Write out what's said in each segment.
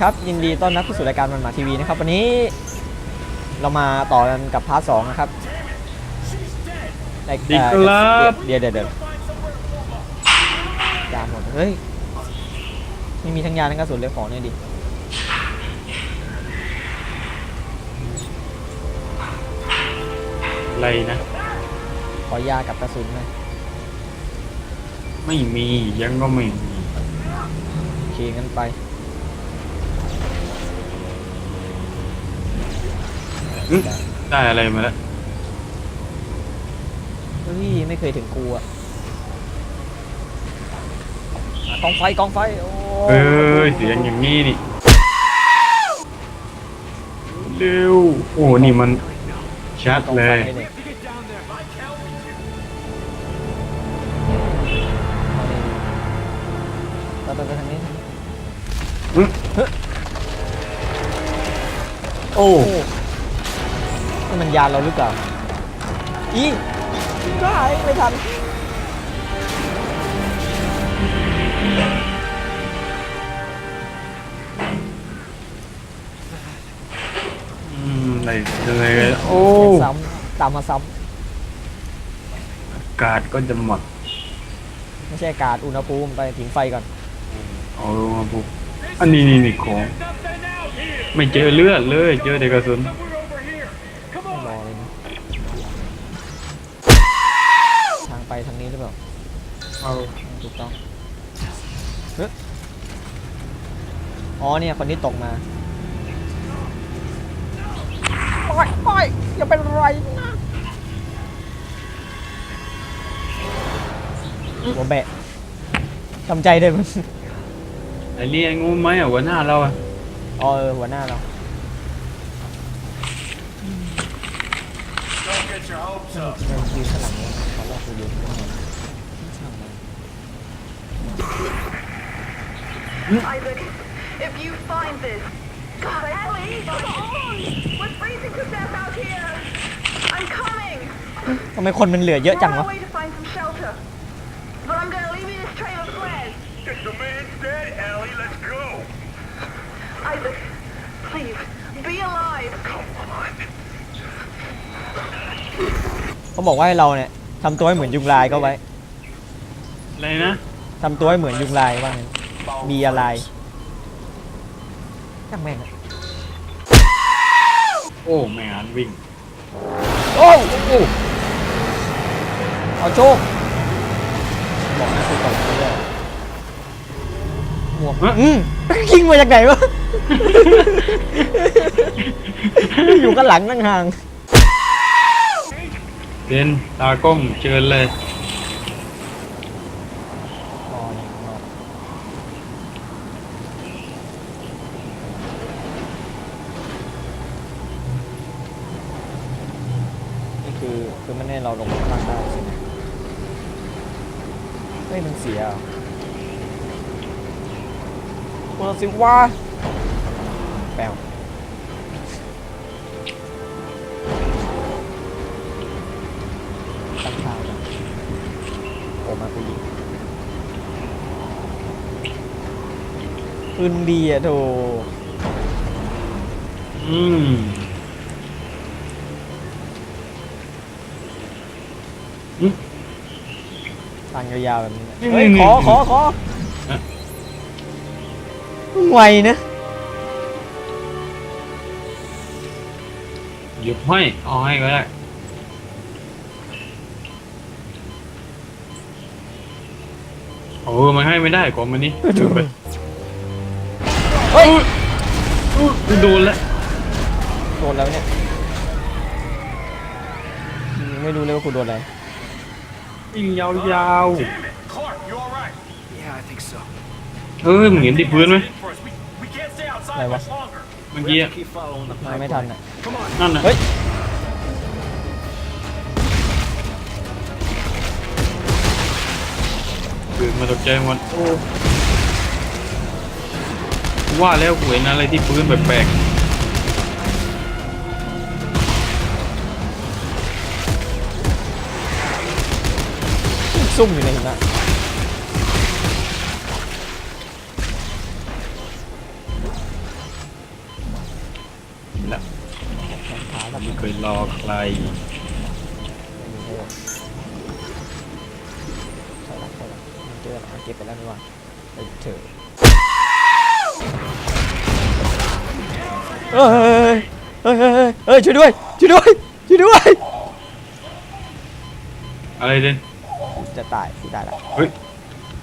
ครับ ยินดีต้อนรับเข้าสู่รายการมันหมาทีวีนะครับ วันนี้เรามาต่อกันกับพาร์ทสองนะครับได้ดีเอ่อครับเดี๋ยวเดี๋ยวเดี๋ยวยานหมดเฮ้ยไม่มีทั้งยาทั้งกระสุนเลยของเนี่ยดิอะไรนะ ขอยากับกระสุนหนะไม่มียังก็ไม่มีโอเคงั้นไป อื้อได้อะไรมาแล้วเฮ้ยไม่เคยถึงกูอะอะกองไฟกองไฟโอ้เอ้ยเสียงอย่างนี้นี่เร็วโอ้นี่มันชัดกองเลไฟยให้เนี่ยเอาดิไปไปไปทางนี้ทางนี้อื้อโอ้โอ้ นี่มันยานเราหรือเปล่า อีได้ไม่ทันอืมอะไรอะไรกันโอ้ซ้ำตามมาซ้อากาศก็จะหมดำไม่ใช่อากาศอุณหภูมิไปผิงไฟก่อน เอามาปุ๊บอันนี้นี่นี่ของ ไม่เจอเลือดเลย เจอแต่กระสุนไม่ อ๋อเนี่ยคนที่ตกมาปล่อยปล่อยอย่าเป็นไรนะหัวแบะทำใจได้มั้ยไอ้นี่ไอ้งูไหมอะหัวหน้าเราอะอ๋อเออหัวหน้าเรา Don't get your hopes up. เดินยืนข้างหลังเนี่ยขอลอกกูยืนข้างหลังช่างมัน Isaac, if you find this, God, Ellie, come on! We're freezing to death out here. I'm coming. ทำไมคนมันเหลือเยอะจัง We're วะ on our way to find some shelter, but I'm gonna leave you this trail of flares. Get the man's dead, Ellie. Let's go. Isaac, please, be alive. Come on. เขาบอกว่าให้เราเนี่ยทำตัวให้เหมือนยุงลายก็ไว้อะไรนะ ทำตัวให้เหมือนยุงลายว่างั้นมีอะไร ช่างแม่งอะโอ้ไม่งานวิ่ง โอ้โอ้เอาโชคบอกนะคือก่อนเลยหมวกฮะ อืมยิงมาจากไหนวะ อยู่กันหลังนั่งห่างเป็นตากล้องเชิญเลย รอเนี่ยรอนี่คือคือมันให้เราลงข้างล่างได้ใช่ไหมเฮ้ยมันเสียเหรอเปิดสิ วะแปลวตั้งข่าวนะโอมากูยิงปืนดีอะโถอืมทางยาวๆแบบนี้นะนี่เฮ้ยนี่ขอนี่ขอขอฮะมึง ไวนะหยุดให้เอาให้ก็ได้โอ้มันให้ไม่ได้กว่ามันนี่ดูไปเฮ้ยอุ๊ยโดนแล้วโดนแล้วเนี่ยยังไม่รู้เลยว่ากูโดนอะไรวิ่งยาว Damn it. Clark, you all right? Yeah, I think so. ๆเอ้ยมึงเห็นที่พื้นไหม In for us. We, we can't stay outside Này, much longer. เมื่อ We กี้ have อะ to keep following the มาไม่ทัน pipeline. อะ Come on. นั่นน่ะเฮ้ยตื่นมาตกใจหมดโอ้ว่าแล้วกูเห็นอะไรที่พื้นแปลกซุ่มอยู่ในหิมะ รับไม่เครอใครใช่ละใช่ละมันเจอละเก็บไปแล้วนี่ว่าไปเถอะเฮ้ยเฮ้ยเฮ้ยเฮ้ยช่วยด้วยช่วยด้วยช่วยด้วยอะไรเด่นจะตายกูได้ละเฮ้ย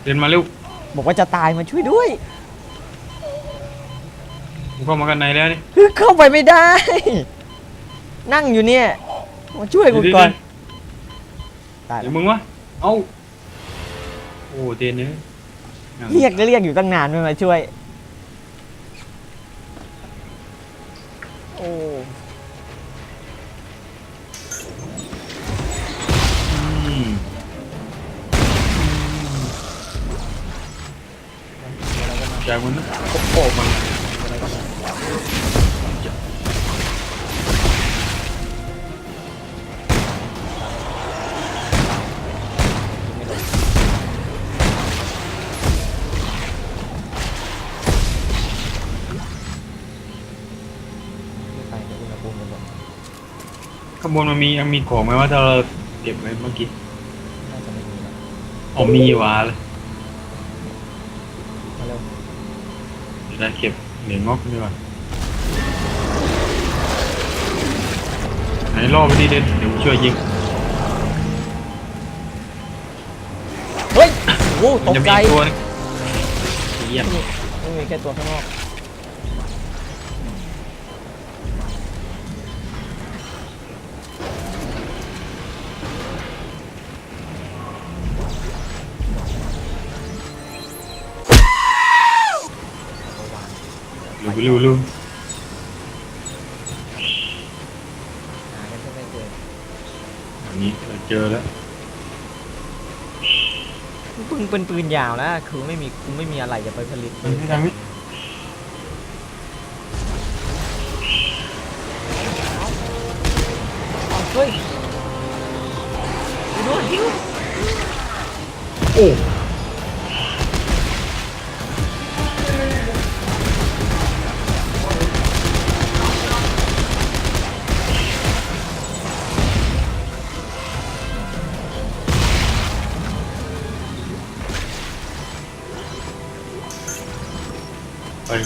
เด่นมาเร็วบอกว่าจะตายมาช่วยด้วยมึงเข้ามากันในแล้วนี่เข้าไปไม่ได้ นั่งอยู่เนี่ยมาช่วยกูก่อนตายเดี๋แล้ยววมึงวะ เอ้า โอ้เด่นเนี่ยเรียกก็เรียกอยู่ตั้งนานไม่มาช่วย โอ้อืมจากมันนะโอ้โหมัน ข้างบนมันมียังมีของไหมว่าถ้าเราเก็บไว้เมื่อกี้น่าจะไม่มีนะอ๋อมีหวาเลยมาเร็วเดี๋ยวได้เก็บเหรียญงอกดีกว่าไหนล่อไปดิเด่นเดี๋ยวกูช่วยยิงเฮ้ยโอ้โหตมันกจะมีใจอีกตัวนึงเยี่ยมนี่ไม่มีแค่ตัวข้างนอก รู้รู้รู้หากันก็ไม่เจออันนี้เราเจอแล้วปืนเป็นปืนยาวนะคือไม่มีกูไม่มีอะไรจะไปผลิตมันไม่ทำนี่เ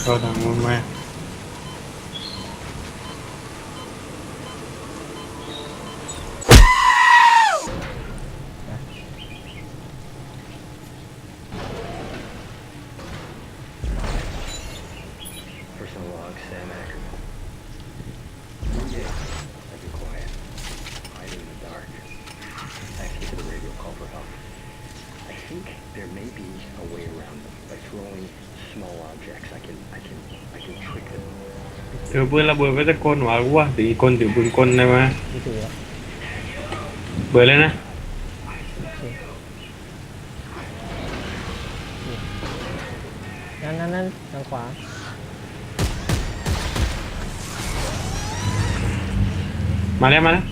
ไปเถือปืนระเบิดไว้สักคนหวากูว่าถืออีกคนถือปืนกลได้ไหมนี่คือเบิดเลยนะนั่นนั่นนั่นทางขวามาแล้วมาแล้ว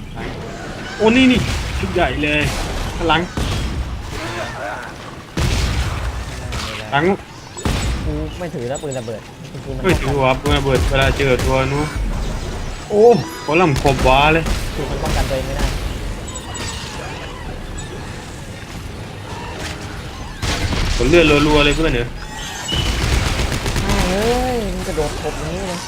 โอ้นี่นี่ชุดใหญ่เลยข้างหลังหลังกูไม่ถือแล้วปืนระเบิด กูมันไม่ถือว่าปืนระเบิดเวลาเจอตัวนู้นโอ้โหลำครบว้าเลยคือมันป้องกันตัวเองไม่ได้ผลเลือดรัวๆเลยเพื่อนเหรอเฮ้ยมันกระโดดทบอย่างนี้เลย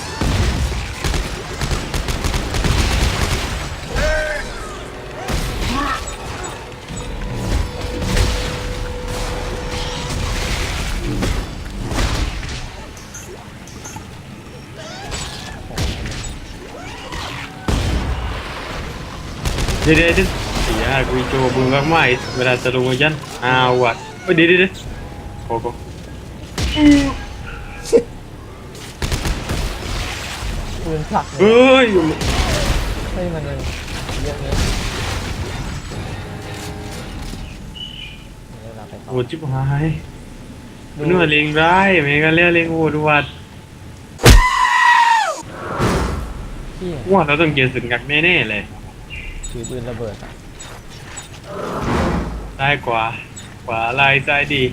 เดี๋ยวเดี๋ยวเดี๋ยวไอ้ยากูโจมึงมากไม่เวลาจะลงมายันอ้าววัดเฮ้ยเดี๋ยวเดี๋ยวเดี๋ยวโอ้โหปืนผลักเลยเฮ้ยเฮ้ยมันมันเยอะนี้เวลาไปต่อโหจิบหายมันนึกว่าเลงร้ายไม่กันเรียกเลงโหดวัดที่ว่าเราต้องเจอสึกหนักแน่ๆเลย ถือปืนระเบิดอะซ้ายขวาขวาลายซ้ายดี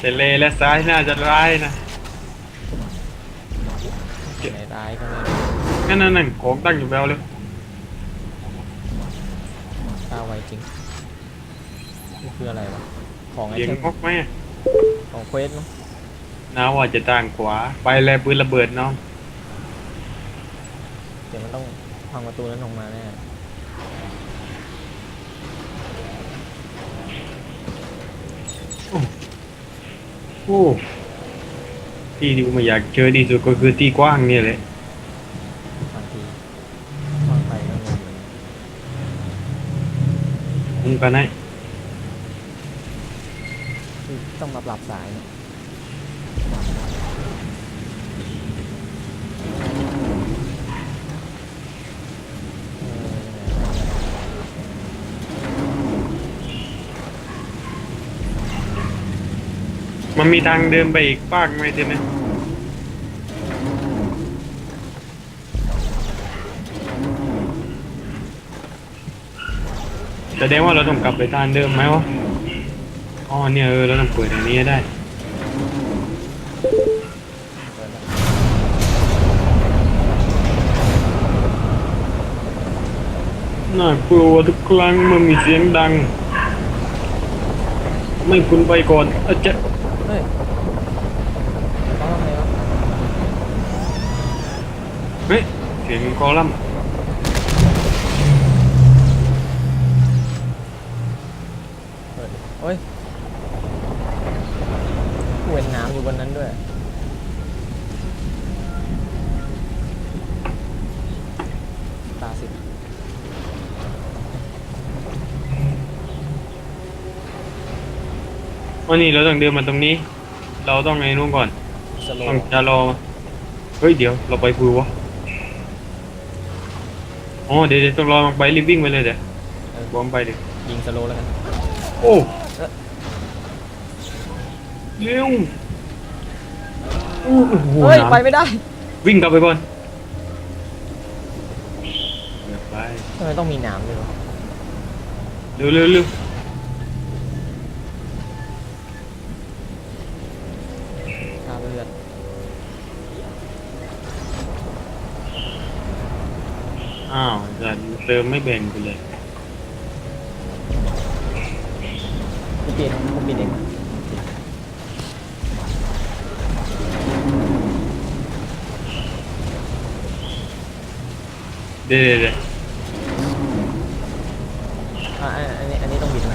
แต่เลและซ้ายน่าจะร้ายนะไหนร้ายก็ไม่รู้นั่นนั่นนั่นของตั้งอยู่แล้วเลยตาไวจริงนี่คืออะไรวะ ของไอเสียงเทมงอกไหมของเควสมั้งน้าว่าจะต่างขวา ไปเลยปืนระเบิดน้อง เดี๋ยวมันต้อง พังประตูนั้นออกมาแน่โอ้ที่ที่กูไม่อยากเจอที่สุดก็คือที่กว้างเนี่ยแหละบางทีวางไปก็งงเลยคุ้มกันไหมคือต้องมาปรับสายเนี่ย มันมีทางเดินไปอีกปากไหมเจนะแสดงว่าเราต้องกลับไปทางเดิมไหมวะ อ๋อเนี่ยเออเราต้องเปิดอันนี้ได้เปิดแล้วน่ากลัวทุกครั้งมื่อมีเสียงดัง ไม่คุณไปก่อนอาจจะ เฮ้ยต้องทำไงวะเฮ้ยเสียงคอลัมน์เปิดเฮ้ยเว้นน้ำอยู่บนนั้นด้วย ตาสิ วันนี้เราต้องเดินมาตรงนี้ เราต้องไงนู่นก่อน สโลต้องจะรอ เฮ้ยเดี๋ยวเราไปพูวะ อ๋อเดี๋ยวเดี๋ยวต้องรอมันไปรีบวิ่งไปเลยเดี๋ยวบอมไปเดี๋ยวยิงสโลแล้วกันโอ้เอ๊ะเร็วโอ้โหเฮ้ย น้ำ ไปไม่ได้วิ่งกลับไปก่อนเดี๋ยวไปทำไมต้องมีน้ำด้วยวะเร็วเร็วเร็ว ติมไม่แบ่งไปเลยพี่เจนผมปิดเองเดี๋ยวเดี๋ยวเดี๋ยวอะอันอันนี้อันนี้ต้องบิดไหม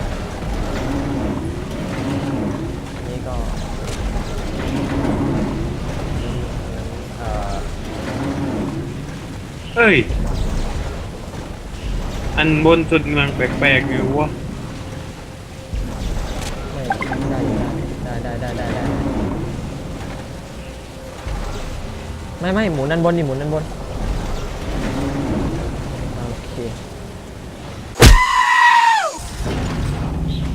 อันนี้ก็เอ่อเอ้ย อันบนสุดมันแปลกๆอยู่วะไม่ได้อยู่ได้ได้ได้ได้ได้ไม่ไม่หมุนด้านบนดิหมุนด้านบนโอเค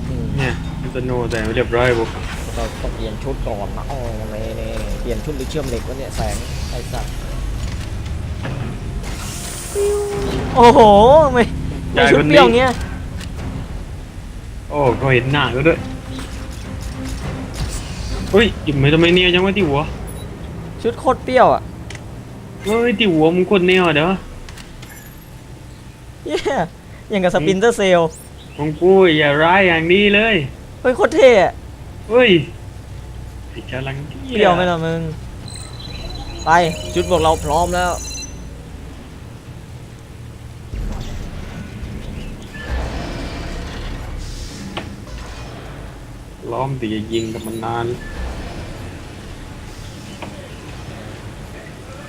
อืมเนี่ยมันจะโนแต่ไม่เรียบร้อยบุกเราต้องเปลี่ยนชุดก่อนนะอ๋อไม่เนี่ยเปลี่ยนชุดหรือเชื่อมเหล็กวะเนี่ยแสงไอ้สัตว์ โอ้โหไม่ ไม่ชุดเปรี้ยวเงี้ยโอ้ก็เห็นหน้าก็ด้วยเฮ้ยหยิบไม่ทำไมเนี่ยยังว่าที่หัวชุดโคตรเปรี้ยวอะเฮ้ยที่หัวมึงคนแนวเด้อเย้อย่างกับสปินเตอร์เซลของกูอย่าร้ายอย่างนี้เลยเฮ้ยโคตรเท่อะเฮ้ยไอ้ชาลังเปรี้ยวไหมล่ะมึงไปชุดพวกเราพร้อมแล้ว ล้อมตียิงกับมันนาน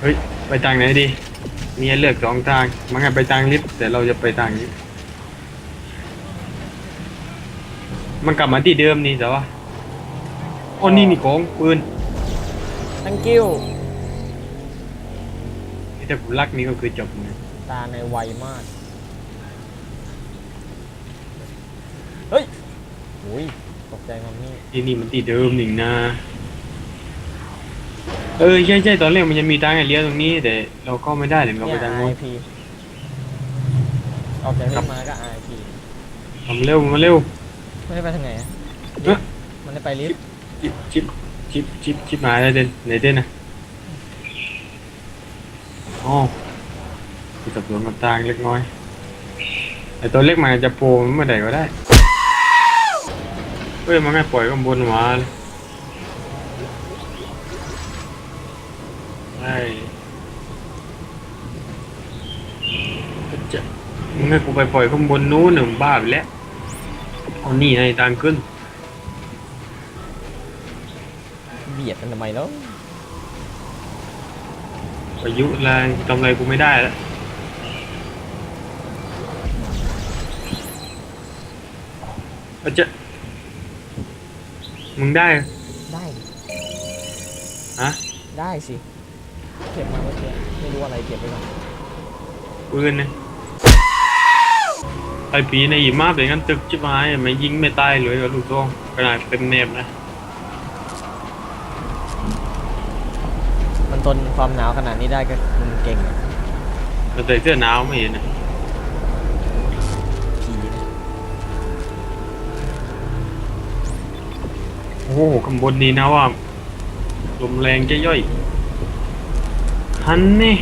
เฮ้ย ไปทางไหนดี มีให้เลือกสองทาง มันให้ไปทางลิฟต์แต่เราจะไปทางนี้ มันกลับมาที่เดิมนี่แต่ว่าอ๋อนี่นี่ของปืน thank you นี่แต่กูรักนี่ก็คือจบเลยตาในไวมาก เฮ้ยโอ้ยต กใจมัมมี่ที่นี่มันที่เดิมนี่นะ เออใช่ใช่ตอนแรกมันจะมีทางให้เลี้ยวตรงนี้ แต่เราเข้าไม่ได้เลยเราเนี่ไปยทางโน้น IP ออกจากนี้มาก็ IP ทำเร็วมาเร็ว ไม่ได้ไปทางไหนอะเอ๊ะ มันได้ไปลิฟต์ชิปชิปชิปชิปชิปหายอะไรเด่นไหนเด่นนะอ๋อมีสับสนกับทางเล็กน้อยไอตัวเล็กมันอาจจะโผล่เมื่อใดก็ได้ เฮ้ยมันไม่ปล่อยข้างบนมาเลยไอ้ก็จะมึงให้กูไปปล่อยข้างบนนู้นหนึ่งบ้าไปแล้วเอานี่ให้ทางขึ้น เบียดกันทำไมแล้วประยุทธ์แรงทำอะไรกูไม่ได้แล้วอาจจะ มึงได้ ได้ฮะ ได้สิ เก็บมาเมื่อกี้ไม่รู้อะไรเก็บไปก่อน ปืนเนี่ยไอ้ผีในหิมะเป็นงั้นตึกชิบหายไม่ยิงไม่ตายเลยกับลูกโซ่ขนาดเต็มเนบนะมันทนความหนาวขนาดนี้ได้ก็มึงเก่งอะแต่ใส่เสื้อหนาวไม่เห็นนะ โอ้โหข้างบนนี้นะว่าลมแรงจะย่อยฮันนี่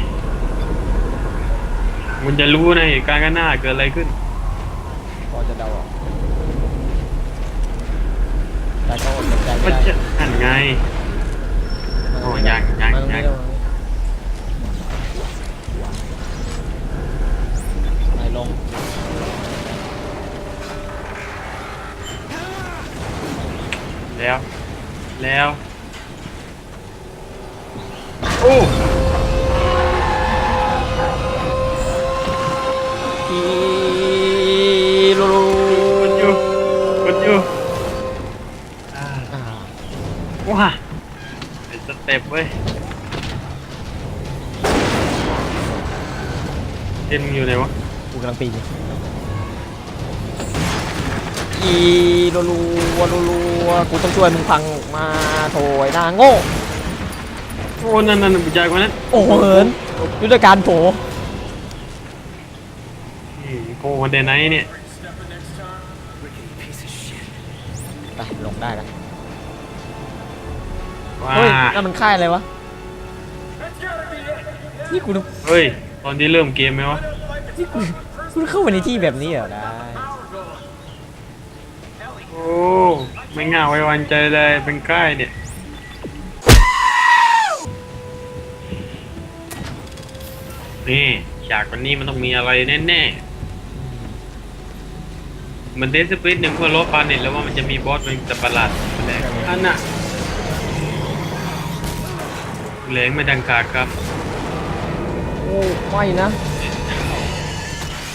มันจะรู้นะเหตุการณ์ข้างหน้าเกิดอะไรขึ้น พอจะเดาออกแต่ก็อดใจไม่มันได้จะหันไงมันโอ้ยังยังมันไม่ยังได้ไหลลง แล้ว แล้วโอ้อีลูลูกดอยู่กดอยู่อ่าอ่าว้าเป็นสเต็ปเว้ยเอ็นมึงอยู่ไหนวะกูกำลังปีนอ ยู่อีลูลูวลูลูกูต้องช่วยมึงพังออกมาโถยหน้าโง่โอ้นั่นนั่นผู้ชายคนนั้นโอ้โหเหินยุทธการโผอืมโควันเดนไนท์เนี่ยไปลงได้แล้วว้าเฮ้ยนั่นมันค่ายอะไรวะ That's gotta be it. นี่กูต้องเฮ้ย ตอนที่เริ่มเกมไหมวะนี่กูกูต้องเข้าไปในที่แบบนี้เหรอได้โอ้ไม่ง่าไว้วางใจเลยเป็นใกล้เนี่ยนี่ฉากวันนี้มันต้องมีอะไรแน่ๆมันเดสปิดหนึ่งเพื่อลบปานิตแล้วว่ามันจะมีบอสเป็นสัตว์ประหลาดแสดงอันน่ะแรงไม่ดังขาดครับโอ้ไม่นะ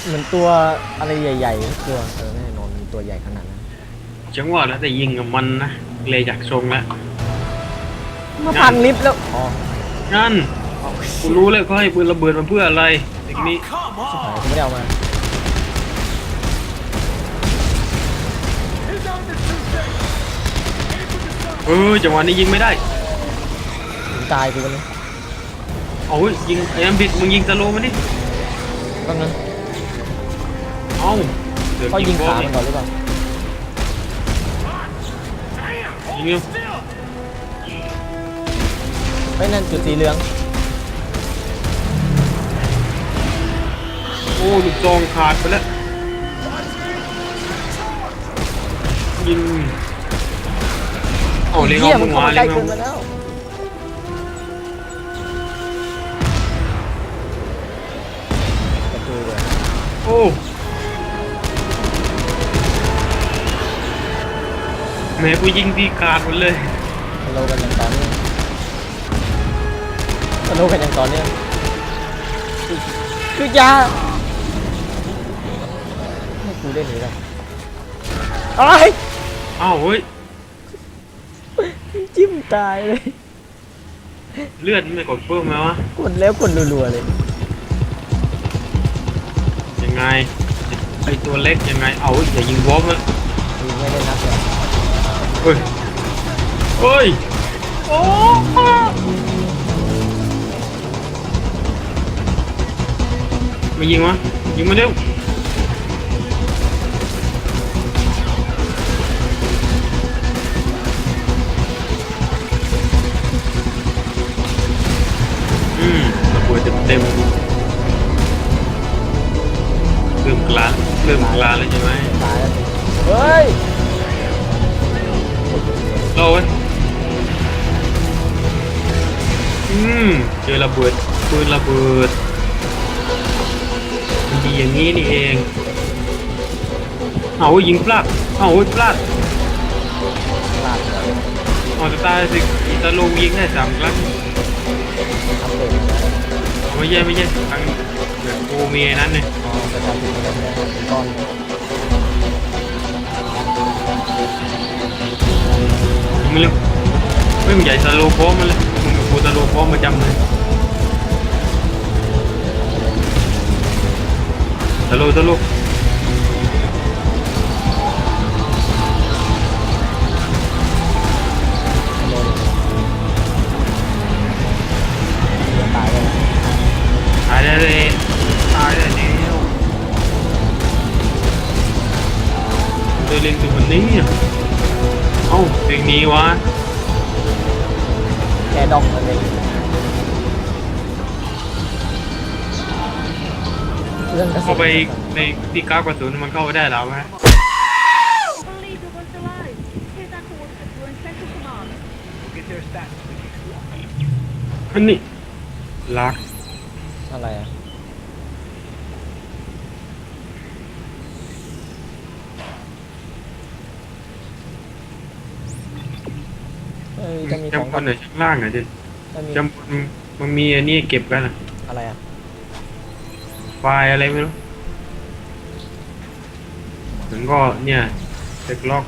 เหมือนตัวอะไรใหญ่ๆตัวเออแน่นอนมีตัวใหญ่ขนาด จังหวะแล้วแต่ยิงกับมันนะเลยอยากชงแล้วมาพังลิฟต์แล้วอ๋อนั่นกูรู้เลยเขาให้ปืนระเบิดมาเพื่ออะไรสิ่งนี้ Come หาย on. กูไม่ได้เอามา His arms are too thick. Aim for the sun. เออจังหวะนี้ยิงไม่ได้ถึงตายกูกันเลยเอาเว้ยยิงไอ้อัมบิดมึงยิงสโลว์มันดิต้องนั้นเอาดี๋วเขายิงบอขาลมันก่อนหรือเปล่า ยิง Hold อยู่ still. เฮ้ยนั่นจุดสีเหลืองโอ้ลูกซองขาดไปแล้วยิงเอาเลี้ยงเหี้ยเอามัมึนงเข้ามามาใกเลี้ล้ยงเกิเอานมาแล้วประตูเลยโอ้ แหม่กูยิงทีขาดหมดเลยฮัลโหลกันอย่างต่อเนื่องฮัลโหลกันอย่างต่อเนื่องคือคือยาให้กูได้หนีแล้วไอ้ยอ้าวเฮ้ยจิ้มตายเลย เลือดไม่กดเพิ่มไหมวะกดแล้วกดรัวๆเลย ยังไงไอตัวเล็กยังไงเอาอย่ายิงวอมมันยิงไม่ได้นับเลย เฮ้ยเฮ้ยโอ้มายิงวะยิงมาเร็วอืมระเบิดเต็มเต็มกลาเริ่มกลานแล้วใช่ไหมตายแล้วสิ เฮ้ยโอ้ยอืมเจอระเบิดปืนระเบิดมันดีอย่างนี้นี่เอง เอายิงพลาดเอาพลาดพลาดเลยเอาจะตายสิอิตาลูยิงได้สามครั้งทำเด็กนะเอาไม่ใช่ไม่ใช่ครั้งเดี๋ยวกูมีไอ้นั้นเนี่ยอ๋อจะทำเป็นก้อนเป็นก้อน ไม่รู้ไม่มึงใหญ่ตาลูพร้อมมาเลยมึงกับกูตาลูพร้อมมาจำเลยตาลูตาลูโดนตายเลยตายได้เลยตายได้แล้วเดินเล่นตัวมันนี้อะ เอ้าเพลงนี้วะแค่ดองมันเองเรื่องกระสุเข้านไปในที่ก้าวกระสุนมันเข้าไปได้แล้วไหม Believe it was alive. Here's our coordinates. We're in central command. Get their stats. อันนี้ลักอะไรอะ เฮ้ยจะมีของจำคนไหนข้างล่างอะดิจะมีจำมันมันมีอันนี้เก็บกันอะอะไรอะไฟล์อะไรไม่รู้ถึงก็เนี่ยเทคล็อก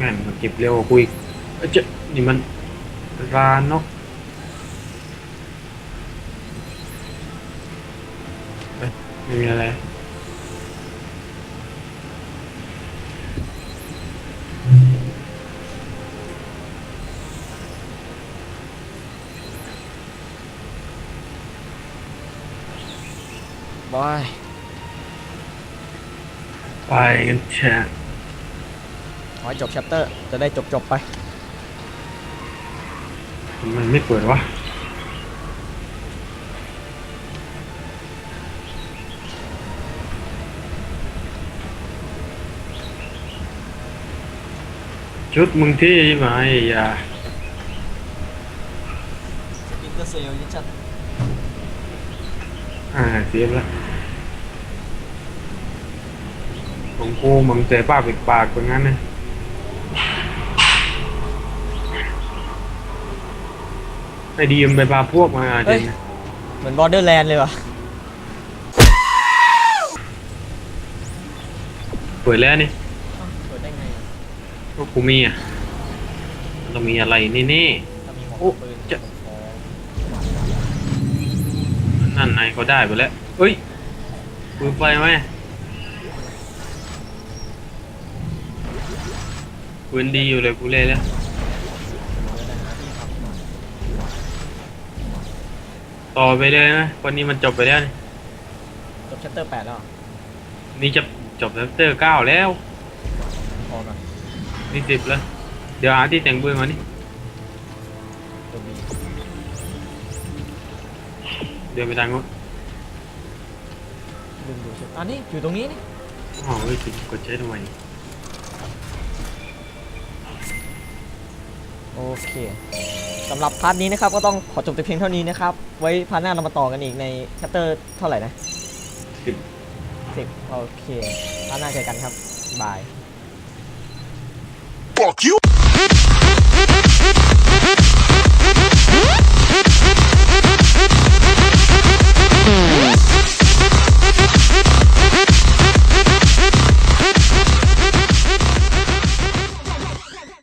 งานมันเก็บเร็วกว่ากูอีกเอ้ยเจ๊ะนี่มันรานเนาะเอ้ยไม่มีอะไร บอย ไปกันแชร์ขอให้จบแชปเตอร์ จะได้จบจบๆไปมันไม่เปิดวะชุดมึงที่ไหมอย่าอินเตอร์เซลยิ่งชัดอ่าเสียบแล้ว ของกูมึงเตะปากปิดปากเป็นงั้นนะไอ้ดีมนไปพาพวกมาเจนนะเหมือนบอร์เดอร์แลนด์เลยว่ะเปิดแล้วนี่เปิดได้ไงอะพวกกูมีอะมันต้องมีอะไรแน่ถ้ามีหัวโอ้ปืนจะอ๋อๆนั่นไงเขาได้ไปแล้วเอ้ยปืนไฟไหม ปืนดีอยู่เลยกูเล่นแล้วเดี๋ยวจะต่อไปเลยนะวันนี้มันจบไปแล้วนี่จบแชปเตอร์แปดแล้วนี่จะจบแชปเตอร์เก้าแล้วพอก่อนี่สิบแล้ว เดี๋ยวหาที่แต่งปืนมานี่เดี๋ยวไปทางโน้นดึงดูสิอันนี้อยู่ตรงนี้นี่อ๋อเฮ้ยกดใช้ทำไม โอเคสำหรับพาร์ทนี้นะครับ ก็ต้องขอจบแต่เพียงเท่านี้นะครับ ไว้พาร์ทหน้าเรามาต่อกันอีกในแชปเตอร์เท่าไหร่นะสิบสิบโอเคพาร์ทหน้าเจอกันครับบาย Fuck you!